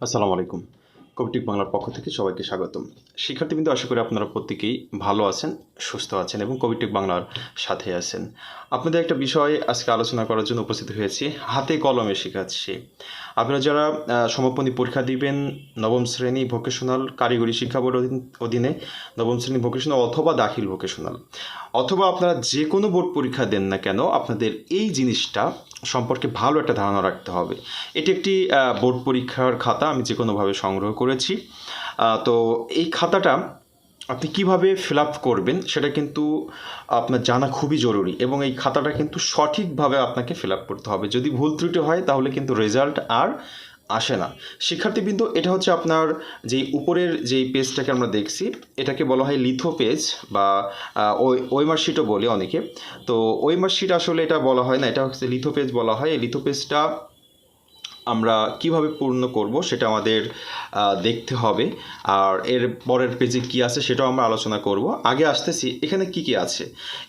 আসসালামু আলাইকুম কবিটিক বাংলার পক্ষ থেকে সবাইকে স্বাগতম। শিক্ষার্থীবৃন্দ, আশা করি আপনারা প্রত্যেকেই ভালো আছেন, সুস্থ আছেন এবং কবিটিক বাংলার সাথে আছেন। আপনাদের একটা বিষয় আজকে আলোচনা করার জন্য উপস্থিত হয়েছি, হাতে কলমে শেখাচ্ছি। আপনারা যারা সমাপনী পরীক্ষা দিবেন, নবম শ্রেণি ভোকেশনাল কারিগরি শিক্ষা বোর্ড অধীনে নবম শ্রেণি ভোকেশনাল অথবা দাখিল ভোকেশনাল, অথবা আপনারা যে কোনো বোর্ড পরীক্ষা দেন না কেন, আপনাদের এই জিনিসটা সম্পর্কে ভালো একটা ধারণা রাখতে হবে। এটি একটি বোর্ড পরীক্ষার খাতা, আমি যে কোনোভাবে সংগ্রহ করেছি। তো এই খাতাটা আপনি কীভাবে ফিল আপ করবেন সেটা কিন্তু আপনার জানা খুবই জরুরি এবং এই খাতাটা কিন্তু সঠিকভাবে আপনাকে ফিল আপ করতে হবে। যদি ভুল ত্রুটি হয় তাহলে কিন্তু রেজাল্ট আর আসে না। শিক্ষার্থীবৃন্দ, এটা হচ্ছে আপনার যেই উপরের যেই পেজটাকে আমরা দেখছি, এটাকে বলা হয় লিথো পেজ বা ওই ওয়েমার শিটও বলে অনেকে। তো ওয়েমার শিট আসলে এটা বলা হয় না, এটা হচ্ছে লিথো পেজ বলা হয়। এই লিথো পেজটা আমরা কীভাবে পূর্ণ করব সেটা আমাদের দেখতে হবে। আর এর পরের পেজে কি আছে সেটাও আমরা আলোচনা করব। আগে আসতেছি, এখানে কি কি আছে?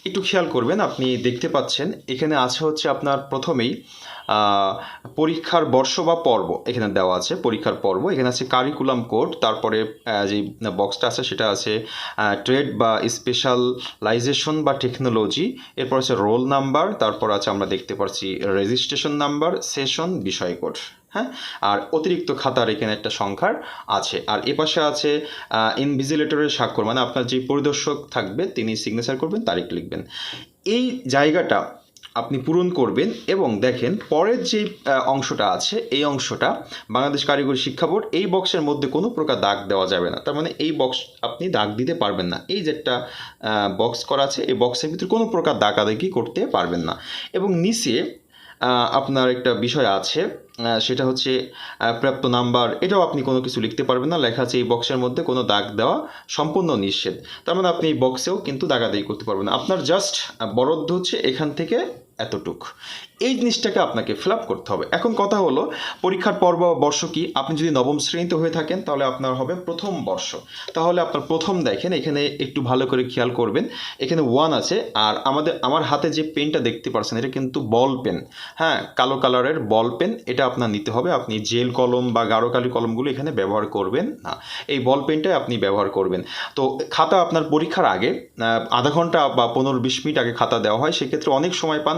একটু খেয়াল করবেন, আপনি দেখতে পাচ্ছেন, এখানে আছে হচ্ছে আপনার প্রথমেই পরীক্ষার বর্ষ বা পর্ব, এখানে দেওয়া আছে পরীক্ষার পর্ব, এখানে আছে কারিকুলাম কোড তারপরে যে বক্সটা আছে সেটা আছে ট্রেড বা স্পেশালাইজেশন বা টেকনোলজি এরপর আছে রোল নাম্বার তারপর আছে আমরা দেখতে পাচ্ছি রেজিস্ট্রেশন নাম্বার সেশন বিষয় কোড হ্যাঁ? আর অতিরিক্ত খাতার এখানে একটা সংখ্যার আছে। আর এপাশে আছে ইনভিজিলেটরের স্বাক্ষর মানে আপনার যে পরিদর্শক থাকবে, তিনি সিগনেচার করবেন, তারিখ লিখবেন। এই জায়গাটা আপনি পূরণ করবেন এবং দেখেন পরের যে অংশটা আছে, এই অংশটা বাংলাদেশ কারিগরি শিক্ষা বোর্ড এই বক্সের মধ্যে কোনো প্রকার দাগ দেওয়া যাবে না। তার মানে এই বক্স আপনি দাগ দিতে পারবেন না। এই যে একটা বক্স করা আছে, এই বক্সের ভিতরে কোনো প্রকার দাগাদাগি করতে পারবেন না। এবং নিচে আপনার একটা বিষয় আছে সেটা হচ্ছে প্রাপ্ত নাম্বার, এটাও আপনি কোনো কিছু লিখতে পারবেন না। লেখা আছে এই বক্সের মধ্যে কোনো দাগ দেওয়া সম্পূর্ণ নিষেধ। তার মানে আপনি এই বক্সেও কিন্তু দাগাদাগি করতে পারবেন আপনার জাস্ট বরাদ্দ হচ্ছে এখান থেকে এতটুক। এই জিনিসটাকে আপনাকে ফিল আপ করতে হবে। এখন কথা হলো, পরীক্ষার পর্ব বর্ষ কি? আপনি যদি নবম শ্রেণীতে হয়ে থাকেন, তাহলে আপনার হবে প্রথম বর্ষ। তাহলে আপনার প্রথম দেখেন, এখানে একটু ভালো করে খেয়াল করবেন। এখানে ওয়ান আছে, আর আমাদের, আমার হাতে যে পেনটা দেখতে পারছেন, এটা কিন্তু বল পেন হ্যাঁ কালো কালারের বল পেন এটা আপনার নিতে হবে। আপনি জেল কলম বা গাঢ় কালি কলমগুলো এখানে ব্যবহার করবেন না। এই বল পেনটাই আপনি ব্যবহার করবেন। তো, খাতা আপনার পরীক্ষার আগে আধা ঘণ্টা বা পনেরো বিশ মিনিট আগে খাতা দেওয়া হয়। সেক্ষেত্রে অনেক সময় পান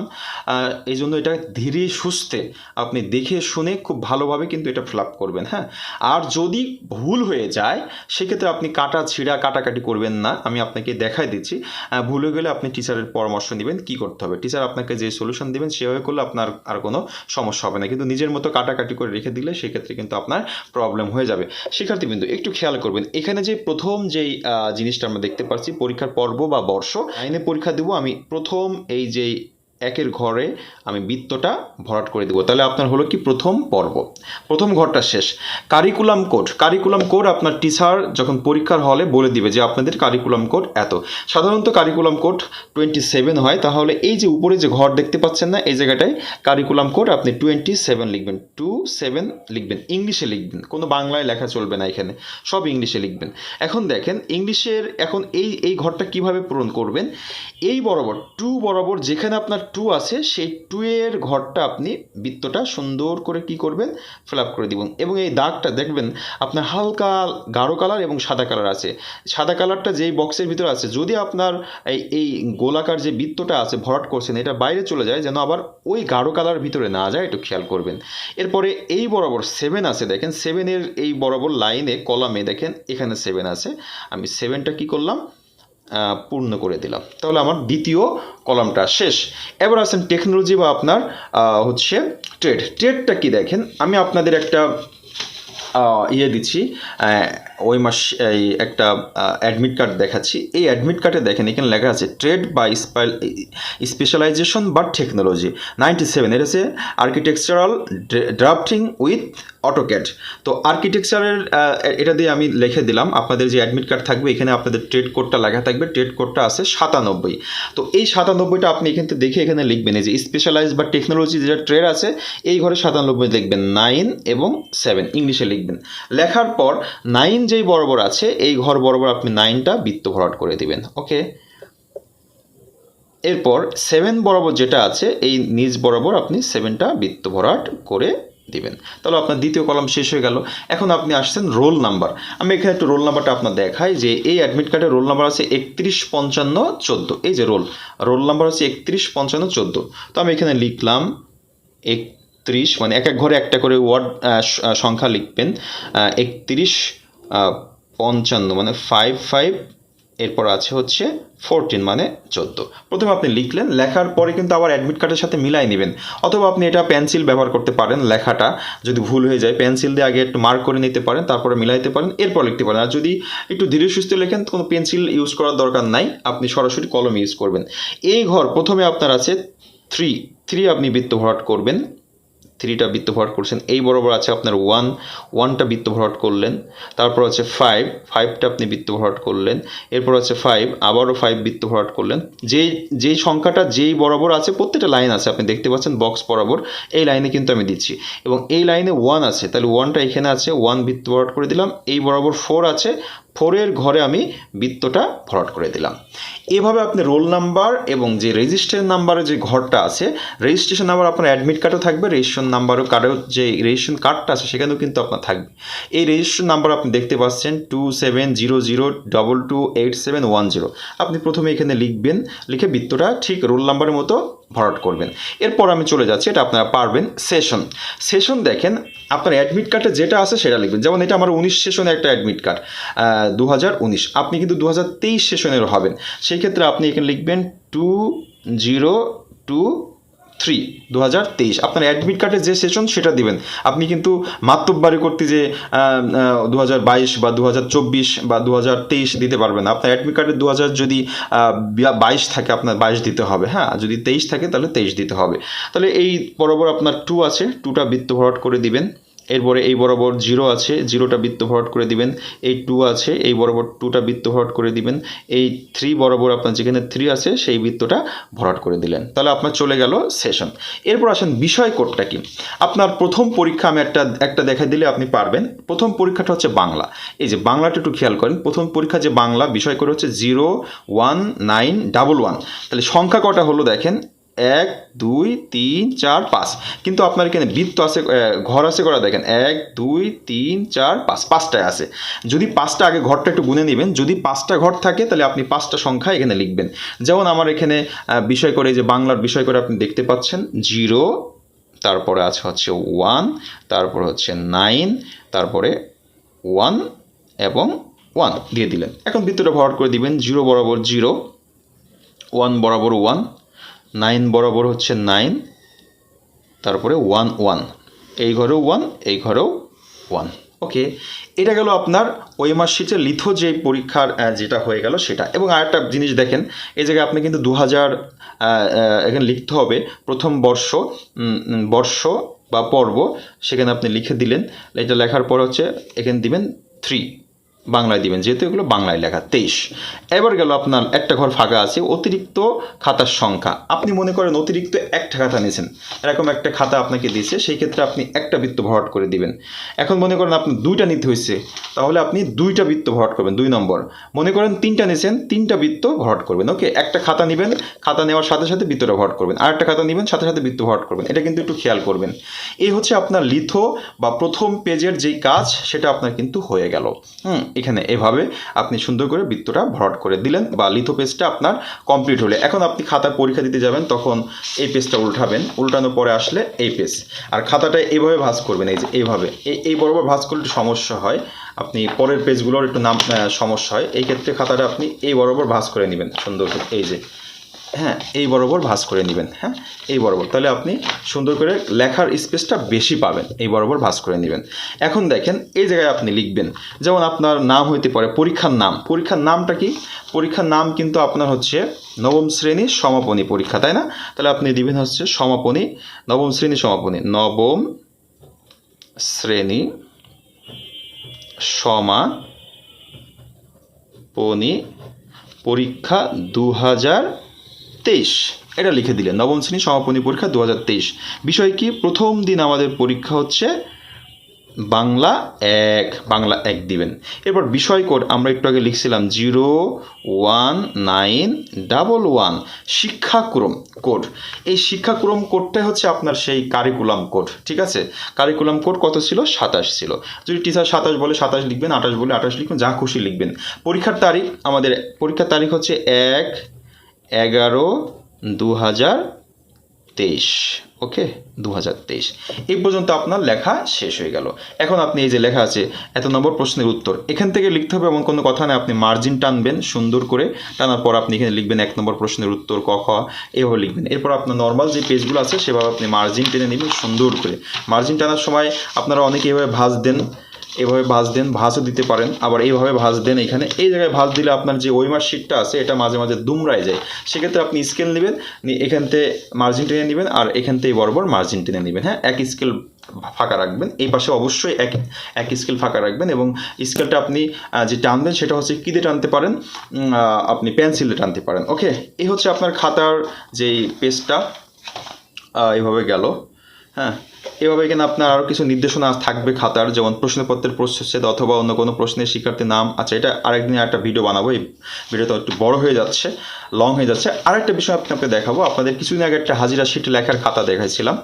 এই জন্য এটা ধীরে সুস্থে আপনি দেখে শুনে খুব ভালোভাবে কিন্তু এটা ফিল করবেন হ্যাঁ? আর যদি ভুল হয়ে যায়, সেক্ষেত্রে আপনি কাটা ছিঁড়া কাটাকাটি করবেন না। আমি আপনাকে দেখাই দিচ্ছি। ভুল হয়ে গেলে আপনি টিচারের পরামর্শ নেবেন, কি করতে হবে? টিচার আপনাকে যে সলিউশন দেবেন, সেভাবে করলে আপনার আর কোনো সমস্যা হবে না। কিন্তু নিজের মতো কাটাকাটি করে রেখে দিলে সেক্ষেত্রে কিন্তু আপনার প্রবলেম হয়ে যাবে। শিক্ষার্থীবৃন্দ, একটু খেয়াল করবেন, এখানে যে প্রথম যেই জিনিসটা আমরা দেখতে পাচ্ছি, পরীক্ষার পর্ব বা বর্ষ, আইনে পরীক্ষা দেবো, আমি প্রথম এই যেই একের ঘরে আমি বৃত্তটা ভরাট করে দেবো। তাহলে আপনার হলো কি প্রথম পর্ব। প্রথম ঘরটা শেষ। কারিকুলাম কোড কারিকুলাম কোড আপনার টিচার যখন পরীক্ষার হলে বলে দিবে যে আপনাদের কারিকুলাম কোড এত। সাধারণত কারিকুলাম কোড টোয়েন্টি সেভেন হয়। তাহলে এই যে উপরে যে ঘর দেখতে পাচ্ছেন না, এই জায়গাটায় কারিকুলাম কোড আপনি টোয়েন্টি সেভেন লিখবেন। টু সেভেন লিখবেন। ইংলিশে লিখবেন। কোনো বাংলায় লেখা চলবে না এখানে। সব ইংলিশে লিখবেন। এখন দেখেন, ইংলিশের এখন এই এই ঘরটা কীভাবে পূরণ করবেন? এই বরাবর টু বরাবর যেখানে আপনার টু আছে, সেই টু এর ঘরটা আপনি বৃত্তটা সুন্দর করে কি করবেন? ফিল আপ করে দিবেন। এবং এই দাগটা দেখবেন, আপনার হালকা গাঢ় কালার এবং সাদা কালার আছে। সাদা কালারটা যেই বক্সের ভিতরে আছে, যদি আপনার এই এই গোলাকার যে বৃত্তটা আছে, ভরাট করছেন, এটা বাইরে চলে যায়, যেন আবার ওই গাঢ় কালার ভিতরে না যায়, একটু খেয়াল করবেন। এরপরে এই বরাবর সেভেন আছে, দেখেন সেভেনের এই বরাবর লাইনে কলামে দেখেন, এখানে সেভেন আছে। আমি সেভেনটা কি করলাম? পূর্ণ করে দিলাম। তাহলে আমার দ্বিতীয় কলামটা শেষ। এবার আসেন টেকনোলজি বা আপনার হচ্ছে ট্রেড ট্রেডটা কি দেখেন? আমি আপনাদের একটা ইয়ে দিচ্ছি ওই মাস এই একটা অ্যাডমিট কার্ড দেখাচ্ছি। এই অ্যাডমিট কার্ডে দেখেন, এখানে লেখা আছে ট্রেড বা স্পেশালাইজেশন বা টেকনোলজি নাইনটি সেভেন এটা হচ্ছে আর্কিটেকচারাল ড্রাফটিং উইথ অটোক্যাড তো আর্কিটেকচারের এটা দিয়ে আমি লিখে দিলাম, আপনাদের যে অ্যাডমিট কার্ড থাকবে, এখানে আপনাদের ট্রেড কোডটা লেখা থাকবে ট্রেড কোডটা আছে সাতানব্বই। তো এই সাতানব্বইটা আপনি এখান থেকে দেখে এখানে লিখবেন, এই যে স্পেশালাইজ বা টেকনোলজি যেটা ট্রেড আছে, এই ঘরে সাতানব্বই লিখবেন নাইন এবং সেভেন ইংলিশে লিখবেন। লেখার পর নাইন যেই বরাবর আছে, এই ঘর বরাবর আপনি নাইনটা বৃত্ত ভরাট করে দিবেন ওকে এরপর সেভেন বরাবর যেটা আছে, এই নিচ বরাবর আপনি সেভেনটা বৃত্ত ভরাট করে দিবেন। তাহলে আপনার দ্বিতীয় কলাম শেষ হয়ে গেল। এখন আপনি আসছেন রোল নাম্বার আমি এখানে একটু রোল নাম্বারটা আপনার দেখাই যে, এই অ্যাডমিট কার্ডের রোল নাম্বার আছে একত্রিশ, পঞ্চান্ন, চোদ্দ। এই যে রোল রোল নাম্বার আছে একত্রিশ, পঞ্চান্ন, চোদ্দ। তো আমি এখানে লিখলাম একত্রিশ মানে এক এক ঘরে একটা করে ওয়ার্ড সংখ্যা লিখবেন একত্রিশ পঞ্চান্ন মানে ফাইভ ফাইভ এরপর আছে হচ্ছে ফোরটিন মানে চোদ্দ। প্রথমে আপনি লিখলেন, লেখার পরে কিন্তু আবার অ্যাডমিট কার্ডের সাথে মিলাই নেবেন। অথবা আপনি এটা পেন্সিল ব্যবহার করতে পারেন, লেখাটা। যদি ভুল হয়ে যায় পেন্সিল দিয়ে আগে একটু মার্ক করে নিতে পারেন, তারপরে মিলাইতে পারেন, এরপর লিখতে পারেন। আর যদি একটু ধীরে সুস্থ লেখেন, কোনো পেন্সিল ইউজ করার দরকার নাই, আপনি সরাসরি কলম ইউজ করবেন। এই ঘর প্রথমে আপনার আছে থ্রি থ্রি আপনি বৃত্ত ভরাট করবেন। থ্রিটা বৃত্ত ভরাট করছেন। এই বরাবর আছে আপনার ওয়ান ওয়ানটা বৃত্ত ভরাট করলেন। তারপর আছে ফাইভ ফাইভটা আপনি বৃত্ত ভরাট করলেন। এরপর আছে ফাইভ আবারও ফাইভ বৃত্ত ভরাট করলেন। যেই যেই সংখ্যাটা যেই বরাবর আছে, প্রত্যেকটা লাইন আছে। আপনি দেখতে পাচ্ছেন বক্স বরাবর। এই লাইনে কিন্তু আমি দিচ্ছি। এবং এই লাইনে ওয়ান আছে। তাহলে ওয়ানটা এখানে আছে ওয়ান বৃত্ত ভরাট করে দিলাম। এই বরাবর ফোর আছে ফোরের ঘরে আমি বৃত্তটা ভরাট করে দিলাম। এভাবে আপনি রোল নাম্বার এবং যে রেজিস্ট্রেশন নাম্বারের যে ঘরটা আছে, রেজিস্ট্রেশন নাম্বার আপনার অ্যাডমিট কার্ডও থাকবে, রেজিস্ট্রেশন নাম্বারও কার্ডেও যে রেজিস্ট্রেশন কার্ডটা আছে সেখানেও কিন্তু আপনার থাকবে। এই রেজিস্ট্রেশন নাম্বার আপনি দেখতে পাচ্ছেন two seven zero zero double two eight seven one zero আপনি প্রথমে এখানে লিখবেন, লিখে বৃত্তটা ঠিক রোল নাম্বারের মতো ভরাট করবেন। এরপর আমি চলে যাচ্ছি, এটা আপনারা পারবেন সেশন। সেশন দেখেন আপনার অ্যাডমিট কার্ডে যেটা আছে সেটা লিখবেন। যেমন এটা আমার উনিশ সেশনে একটা অ্যাডমিট কার্ড দু হাজার উনিশ। আপনি কিন্তু দু হাজার তেইশ হবেন। সেই ক্ষেত্রে আপনি এখানে লিখবেন টু জিরো টু থ্রি দু হাজার তেইশ। আপনার অ্যাডমিট কার্ডের যে সেশন সেটা দিবেন। আপনি কিন্তু মাতব্বারি করতে যে দু হাজার বাইশ বা দু হাজার চব্বিশ বা দু হাজার তেইশ দিতে পারবেন। আপনার অ্যাডমিট কার্ডে দু হাজার যদি বাইশ থাকে, আপনার বাইশ দিতে হবে। হ্যাঁ যদি তেইশ থাকে, তাহলে তেইশ দিতে হবে। তাহলে এই বরাবর আপনার টু আছে। টুটা বৃত্ত ভরাট করে দিবেন। এরপরে এই বরাবর জিরো আছে, জিরোটা বৃত্ত ভরাট করে দিবেন, এই টু আছে, এই বরাবর টুটা বৃত্ত ভরাট করে দিবেন, এই থ্রি বরাবর আপনার যেখানে থ্রি আছে, সেই বৃত্তটা ভরাট করে দিলেন। তাহলে আপনার চলে গেল সেশন এরপর আসেন বিষয় কোডটা কি? আপনার প্রথম পরীক্ষা আমি একটা একটা দেখা দিলে আপনি পারবেন। প্রথম পরীক্ষাটা হচ্ছে বাংলা। এই যে বাংলাটা একটু খেয়াল করেন, প্রথম পরীক্ষা যে বাংলা, বিষয় কোড হচ্ছে zero one nine double one তাহলে সংখ্যা কটা হলো দেখেন? এক, দুই, তিন, চার, পাঁচ। কিন্তু আপনার এখানে বৃত্ত আছে ঘর আছে করা দেখেন, এক, দুই, তিন, চার, পাঁচ। পাঁচটায় আছে। যদি পাঁচটা আগে ঘরটা একটু গুনে নেবেন, যদি পাঁচটা ঘর থাকে, তাহলে আপনি পাঁচটা সংখ্যা এখানে লিখবেন। যেমন আমার এখানে বিষয় করে যে বাংলার বিষয় করে আপনি দেখতে পাচ্ছেন, জিরো, তারপরে আছে হচ্ছে ওয়ান, তারপরে হচ্ছে নাইন, তারপরে ওয়ান এবং ওয়ান দিয়ে দিলেন। এখন বৃত্তটা ভরাট করে দিবেন, জিরো বরাবর জিরো, ওয়ান বরাবর ওয়ান নাইন বরাবর হচ্ছে নাইন, তারপরে ওয়ান ওয়ান। এই ঘরেও ওয়ান, এই ঘরেও ওয়ান। ওকে, এটা গেল আপনার ওয়েমার শিটে লিথো যে পরীক্ষার যেটা হয়ে গেল সেটা। এবং আরেকটা জিনিস দেখেন, এই জায়গায় আপনি কিন্তু দু হাজার এখানে লিখতে হবে প্রথম বর্ষ বর্ষ বা পর্ব, সেখানে আপনি লিখে দিলেন। এটা লেখার পর হচ্ছে এখানে দিবেন থ্রি বাংলায় দিবেন, যেহেতু এগুলো বাংলায় লেখা, তেইশ। এবার গেল আপনার একটা ঘর ফাঁকা আছে, অতিরিক্ত খাতার সংখ্যা। আপনি মনে করেন অতিরিক্ত একটা খাতা নিয়েছেন, এরকম একটা খাতা আপনাকে দিয়েছে, সেই ক্ষেত্রে আপনি একটা বৃত্ত ভরাট করে দিবেন। এখন মনে করেন আপনি দুইটা নিতে হয়েছে, তাহলে আপনি দুইটা বৃত্ত ভরাট করবেন, দুই নম্বর। মনে করেন তিনটা নিয়েছেন, তিনটা বৃত্ত ভরাট করবেন, ওকে, একটা খাতা নেবেন, খাতা নেওয়ার সাথে সাথে বৃত্তটা ভরাট করবেন, আর একটা খাতা নেবেন, সাথে সাথে বৃত্ত ভরাট করবেন, এটা কিন্তু একটু খেয়াল করবেন। এই হচ্ছে আপনার লিথো বা প্রথম পেজের যেই কাজ, সেটা আপনার কিন্তু হয়ে গেল। হুম এখানে এভাবে আপনি সুন্দর করে বৃত্তটা ভরাট করে দিলেন বা লিথো পেজটা আপনার কমপ্লিট হলে। এখন আপনি খাতা পরীক্ষা দিতে যাবেন, তখন এই পেজটা উল্টাবেন। উল্টানোর পরে আসলে এই পেজ আর খাতাটা এইভাবে ভাঁজ করবেন, এই যে এইভাবে। এই বরাবর ভাঁজ করলে একটু সমস্যা হয়। আপনি পরের পেজগুলোর একটু নাম সমস্যা হয়। এই ক্ষেত্রে খাতাটা আপনি এই বরাবর ভাঁজ করে নেবেন সুন্দর এই যে হ্যাঁ এই বরাবর ভাঁজ করে নেবেন হ্যাঁ? এই বরাবর। তাহলে আপনি সুন্দর করে লেখার স্পেসটা বেশি পাবেন, এই বরাবর ভাঁজ করে নেবেন। এখন দেখেন, এই জায়গায় আপনি লিখবেন, যেমন আপনার নাম হইতে পারে পরীক্ষার নাম। পরীক্ষার নামটা কি? পরীক্ষার নাম কিন্তু আপনার হচ্ছে নবম শ্রেণি সমাপনী পরীক্ষা, তাই না? তাহলে আপনি দিবেন হচ্ছে সমাপনী, নবম শ্রেণি সমাপনী, নবম শ্রেণি সমাপনী পরীক্ষা দু হাজার তেইশ। এটা লিখে দিলেন। নবম শ্রেণি সমাপনী পরীক্ষা দু হাজার তেইশ। বিষয় কি? প্রথম দিন আমাদের পরীক্ষা হচ্ছে বাংলা এক। বাংলা এক দিবেন। এরপর বিষয় কোড, আমরা একটু আগে লিখছিলাম zero one nine double one. শিক্ষাক্রম কোড। এই শিক্ষাক্রম কোডটাই হচ্ছে আপনার সেই কারিকুলাম কোড, ঠিক আছে? কারিকুলাম কোড কত ছিল? সাতাশ ছিল। যদি টিচার সাতাশ বলে সাতাশ লিখবেন, আঠাশ বলে আঠাশ লিখবেন, যা খুশি লিখবেন। পরীক্ষার তারিখ, আমাদের পরীক্ষার তারিখ হচ্ছে এক এগারো দু হাজার তেইশ ওকে দু হাজার তেইশ। এই পর্যন্ত আপনার লেখা শেষ হয়ে গেল। এখন আপনি এই যে লেখা আছে, এত নম্বর প্রশ্নের উত্তর, এখান থেকে লিখতে হবে এমন কোনো কথা নেই আপনি মার্জিন টানবেন সুন্দর করে, টানার পর আপনি এখানে লিখবেন এক নম্বর প্রশ্নের উত্তর ক, খ, এভাবে লিখবেন। এরপর আপনার নর্মাল যে পেজগুলো আছে, সেভাবে আপনি মার্জিন টেনে নেবেন সুন্দর করে। মার্জিন টানার সময় আপনারা অনেকে এভাবে ভাঁজ দেন এভাবে ভাঁজ দেন, ভাঁজও দিতে পারেন। আবার এইভাবে ভাঁজ দেন এখানে। এই জায়গায় ভাঁজ দিলে আপনার যে ওইমার শিটটা আছে, এটা মাঝে মাঝে দুমড়ায় যায়। সেক্ষেত্রে আপনি স্কেল নেবেন এখান থেকে মার্জিন টেনে নেবেন আর এখান থেকে বরাবর মার্জিন টেনে নেবেন। হ্যাঁ এক স্কেল ফাঁকা রাখবেন। এই পাশে অবশ্যই এক এক স্কেল ফাঁকা রাখবেন এবং স্কেলটা আপনি যে টানবেন সেটা হচ্ছে কী দিয়ে টানতে পারেন? আপনি পেন্সিলে টানতে পারেন। ওকে এই হচ্ছে আপনার খাতার যেই পেজটা এভাবে গেল। হ্যাঁ এভাবে এখানে আপনার আরও কিছু নির্দেশনা থাকবে খাতার, যেমন প্রশ্নপত্রের প্রচ্ছদ অথবা অন্য কোনো প্রশ্নের শিক্ষার্থীর নাম। আচ্ছা এটা আরেকদিন একটা ভিডিও বানাবো। এই ভিডিওটা একটু বড় হয়ে যাচ্ছে লং হয়ে যাচ্ছে। আরেকটা বিষয় আপনি আপনাকে দেখাবো। আপনাদের কিছুদিন আগে একটা হাজিরা শিট লেখার খাতা দেখাইছিলাম।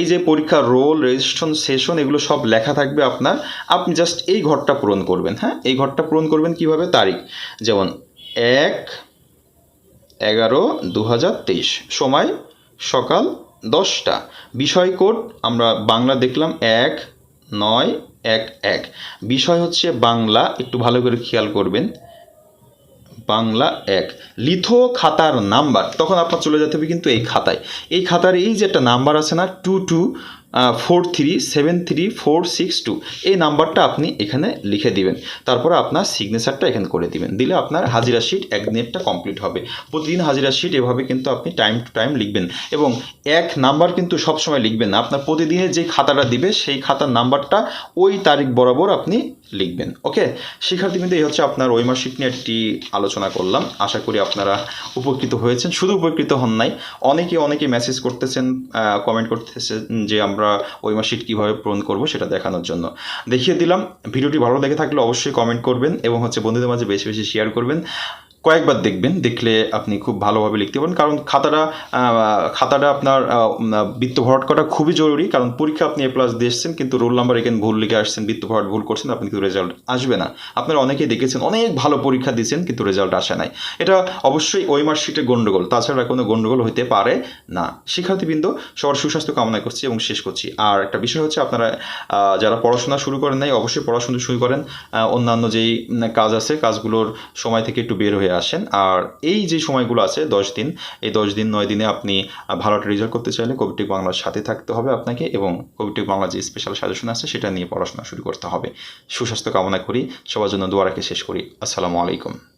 এই যে পরীক্ষার রোল রেজিস্ট্রেশন সেশন এগুলো সব লেখা থাকবে আপনার। আপনি জাস্ট এই ঘরটা পূরণ করবেন হ্যাঁ? এই ঘরটা পূরণ করবেন কীভাবে? তারিখ। যেমন এক এগারো দু সময় সকাল দশটা। বিষয় কোড আমরা বাংলা দেখলাম এক, নয়, এক এক। বিষয় হচ্ছে বাংলা, একটু ভালো করে খেয়াল করবেন। বাংলা এক। লিথো খাতার নাম্বার, তখন আপনার চলে যেতে হবে কিন্তু এই খাতায়। এই খাতার এই যে একটা নাম্বার আছে না, two two four three seven three four six two এই নাম্বারটা আপনি এখানে লিখে দিবেন। তারপরে আপনার সিগনেচারটা এখানে করে দিবেন। দিলে আপনার হাজিরা শিট একদিনেরটা কমপ্লিট হবে। প্রতিদিন হাজিরা শিট এভাবে কিন্তু আপনি টাইম টু টাইম লিখবেন। এবং এক নাম্বার কিন্তু সবসময় লিখবেন না। আপনার প্রতিদিনের যে খাতাটা দিবে, সেই খাতার নাম্বারটা ওই তারিখ বরাবর আপনি লিখবেন। ওকে শিক্ষার্থী কিন্তু এই হচ্ছে আপনার ওই মাসিক নিয়ে একটি আলোচনা করলাম। আশা করি আপনারা উপকৃত হয়েছেন। শুধু উপকৃত হন নাই, অনেকে অনেকে মেসেজ করতেছেন কমেন্ট করতেছেন যে আমরা ওই মাসিক কীভাবে পূরণ করব সেটা দেখানোর জন্য। দেখিয়ে দিলাম। ভিডিওটি ভালো লেগে থাকলে অবশ্যই কমেন্ট করবেন এবং হচ্ছে বন্ধুদের মাঝে বেশি বেশি শেয়ার করবেন। কয়েকবার দেখবেন, দেখলে আপনি খুব ভালোভাবে লিখতে পারেন কারণ খাতাটা খাতাটা আপনার বৃত্ত ভরাট করা খুবই জরুরি। কারণ পরীক্ষা আপনি এ প্লাস দিয়ে এসছেন, কিন্তু রোল নাম্বার এখানে ভুল লিখে আসছেন, বৃত্ত ভরাট ভুল করছেন, আপনি কিন্তু রেজাল্ট আসবে না। আপনারা অনেকেই দেখেছেন, অনেক ভালো পরীক্ষা দিয়েছেন, কিন্তু রেজাল্ট আসে নাই। এটা অবশ্যই ওই মার্কশিটে গণ্ডগোল তাছাড়া কোনো গণ্ডগোল হতে পারে না। শিক্ষার্থীবৃন্দ, সবার সুস্বাস্থ্য কামনা করছি এবং শেষ করছি। আর একটা বিষয় হচ্ছে, আপনারা যারা পড়াশোনা শুরু করেন নাই, অবশ্যই পড়াশোনা শুরু করেন। অন্যান্য যেই কাজ আছে, কাজগুলোর সময় থেকে একটু বের হয়ে আসেন। আর এই যে সময়গুলো আছে, দশ দিন, এই দশ দিন, নয় দিনে আপনি ভালো একটা রেজাল্ট করতে চাইলে কবিটিক বাংলার সাথে থাকতে হবে আপনাকে এবং কবিটিক বাংলার যে স্পেশাল সাজেশন আছে সেটা নিয়ে পড়াশোনা শুরু করতে হবে। সুস্বাস্থ্য কামনা করি, সবার জন্য দোয়া শেষ করি। আসসালামু আলাইকুম।